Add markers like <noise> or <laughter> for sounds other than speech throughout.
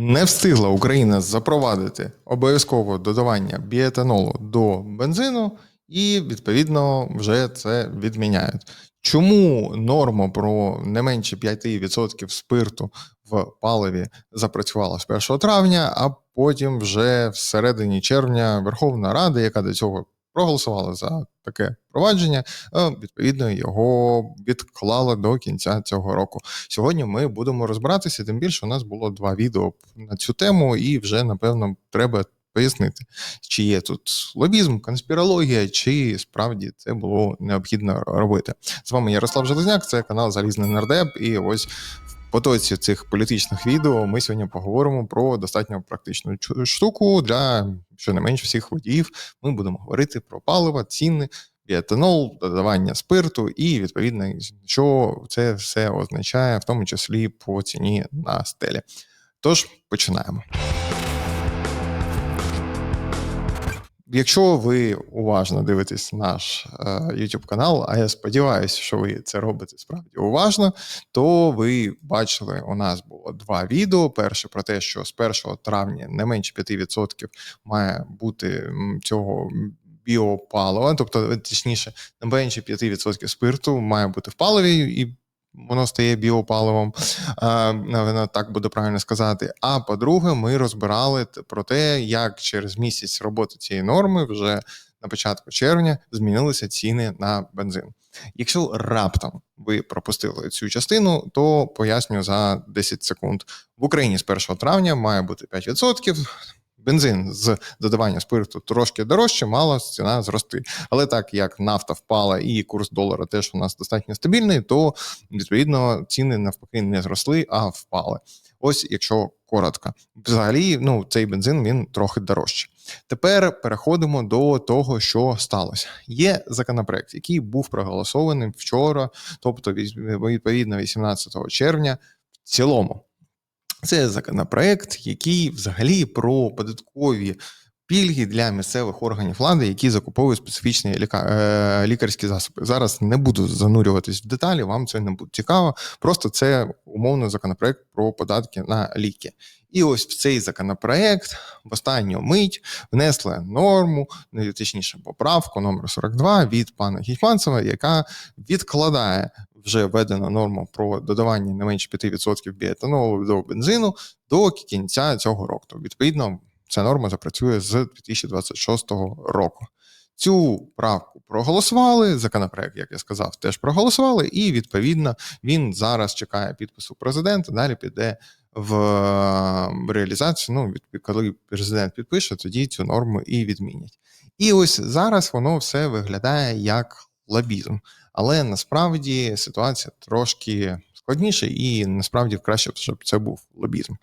Не встигла Україна запровадити обов'язкове додавання біетанолу до бензину, і відповідно вже це відміняють. Чому норма про не менше 5% спирту в паливі запрацювала з 1 травня, а потім вже всередині червня Верховна Рада, яка до цього проголосувала за таке провадження, е, відповідно його відклала до кінця цього року. Сьогодні ми будемо розбиратися. Тим більше у нас було два відео на цю тему, і вже напевно треба пояснити, чи є тут лобізм, конспірологія, чи справді це було необхідно робити. З вами Ярослав Железняк, це канал Залізний Нардеп, і ось. В потоці цих політичних відео ми сьогодні поговоримо про достатньо практичну штуку для щонайменш всіх водіїв. Ми будемо говорити про паливо, ціни, біетанол, додавання спирту, і відповідно, що це все означає, в тому числі по ціні на стелі. Тож починаємо. Якщо ви уважно дивитесь наш е, YouTube канал, а я сподіваюся, що ви це робите справді уважно, то ви бачили, у нас було два відео. Перше про те, що з 1 травня не менше 5% має бути цього біопалива, тобто, точніше, не менше 5% спирту має бути в паливі, і воно стає біопаливом, а, навіть так буде правильно сказати. А по-друге, ми розбирали про те, як через місяць роботи цієї норми вже на початку червня змінилися ціни на бензин. Якщо раптом ви пропустили цю частину, то поясню за 10 секунд. В Україні з 1 травня має бути 5%. Бензин з додавання спирту трошки дорожче, мала ціна зрости. Але так як нафта впала і курс долара теж у нас достатньо стабільний, то відповідно ціни навпаки не зросли, а впали. Ось якщо коротко. Взагалі, ну цей бензин він трохи дорожче. Тепер переходимо до того, що сталося. Є законопроект, який був проголосований вчора, тобто відповідно 18 червня, в цілому. Це законопроект, який взагалі про податкові пільги для місцевих органів влади, які закуповують специфічні е, лікарські засоби. Зараз не буду занурюватись в деталі, вам це не буде цікаво. Просто це умовно законопроект про податки на ліки. І ось в цей законопроект в останню мить внесли норму, ну, точніше, поправку номер 42 від пана Гетьманцева, яка відкладає вже введену норму про додавання не менше 5% біетанолу до бензину до кінця цього року. Тобто, Відповідно, ця норма запрацює з 2026 року. Цю правку проголосували. Законопроект, як я сказав, теж проголосували, і відповідно він зараз чекає підпису президента. Далі піде в е, реалізацію. Ну, коли президент підпише, тоді цю норму і відмінять. І ось зараз воно все виглядає як лобізм. Але насправді ситуація трошки складніша, і насправді краще, щоб це був лобізм.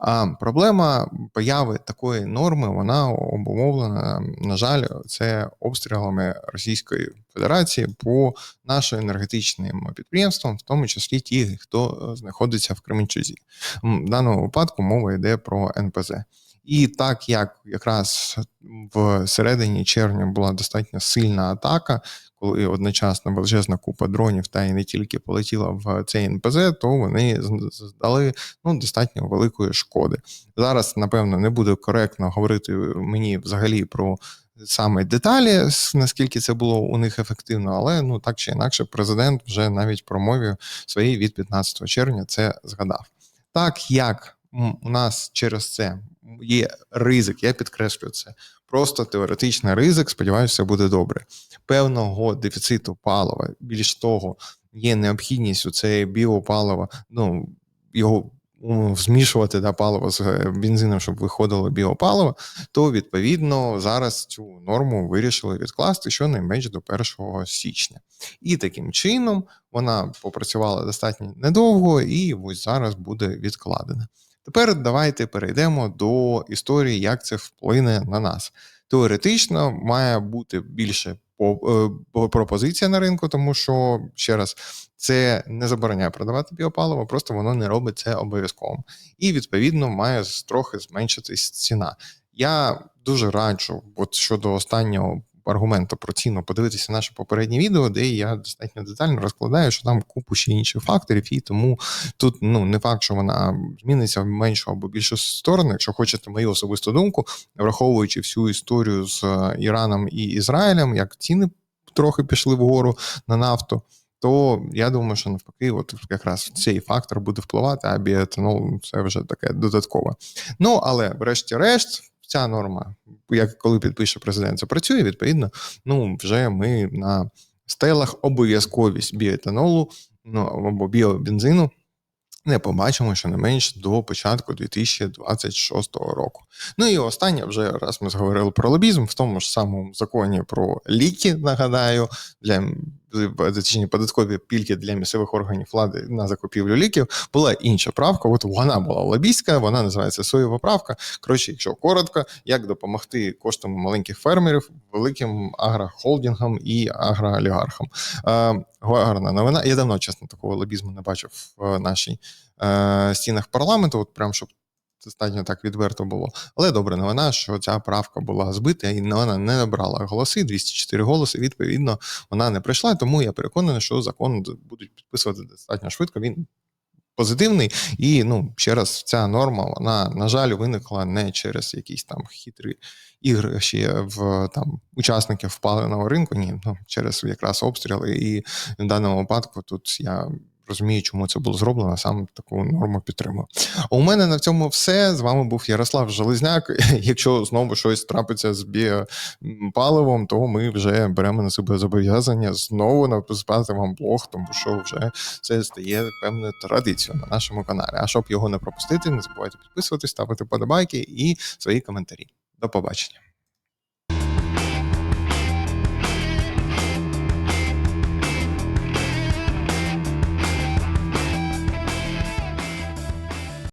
А проблема появи такої норми вона обумовлена, на жаль, це обстрілами Російської Федерації по нашим енергетичним підприємствам, в тому числі ті, хто е, знаходиться в Кременчузі. В даному випадку мова йде про НПЗ. І так як якраз в середині червня була достатньо сильна атака, коли одночасно величезна купа дронів та й не тільки полетіла в цей НПЗ, то вони здали ну, достатньо великої шкоди. Зараз, напевно, не буде коректно говорити мені взагалі про саме деталі, наскільки це було у них ефективно, але ну так чи інакше, президент вже навіть промові своїй від 15 червня це згадав. Так як у нас через це є ризик, я підкреслюю це. Просто теоретичний ризик, сподіваюся, буде добре. Певного дефіциту палива, більш того, є необхідність у це біопаливо, ну його змішувати да, паливо з е, бензином, щоб виходило біопаливо, то відповідно зараз цю норму вирішили відкласти щонайменш до 1 січня. І таким чином вона попрацювала достатньо недовго, і ось зараз буде відкладена. Тепер давайте перейдемо до історії, як це вплине на нас. Теоретично має бути більше е, пропозиція на ринку, тому що ще раз це не забороняє продавати біопаливо, просто воно не робить це обов'язковим. І відповідно має трохи зменшитись ціна. Я дуже раджу, от щодо останнього аргументу про ціну, подивитися наше попереднє відео, де я достатньо детально розкладаю, що там купу ще інших факторів, і тому тут ну не факт, що вона зміниться в меншу або більшу сторону. Якщо хочете мою особисту думку, враховуючи всю історію з е, Іраном і Ізраїлем, як ціни трохи пішли вгору на нафту. То я думаю, що навпаки, от якраз цей фактор буде впливати, а біоетанол це вже таке додаткове. Ну але, врешті-решт, ця норма, як коли підпише президент, це працює, відповідно, ну вже ми на стелах обов'язковість біоетанолу ну, або біобензину не побачимо щонайменш до початку 2026 року. Ну і останнє, вже раз ми зговорили про лобізм, в тому ж самому законі про ліки, нагадаю, для точніше, податкові пільги для місцевих органів влади на закупівлю ліків була інша правка. От вона була лобійська, вона називається соєва правка. Коротше, якщо коротко, як допомогти коштами маленьких фермерів, великим агрохолдингам і агроолігархам. Е, гарна новина. Я давно, чесно, такого лобізму не бачив в нашій е, стінах парламенту. От прям щоб достатньо так відверто було. Але добра новина, що ця правка була збита і вона не набрала голоси, 204 голоси. Відповідно, вона не прийшла. Тому я переконаний, що закон будуть підписувати достатньо швидко. Він позитивний. І ну ще раз, ця норма, вона на жаль виникла не через якісь там хитрі ігри ще в там учасників впаленого ринку. Ні, ну через якраз обстріли. І в даному випадку тут я. Розумію, чому це було зроблено, сам таку норму підтримую. У мене на цьому все. З вами був Ярослав Железняк. <laughs> Якщо знову щось трапиться з біопаливом, то ми вже беремо на себе зобов'язання знову написати вам блог, тому що вже це стає певною традицією на нашому каналі. А щоб його не пропустити, не забувайте підписуватись, ставити подобайки і свої коментарі. До побачення.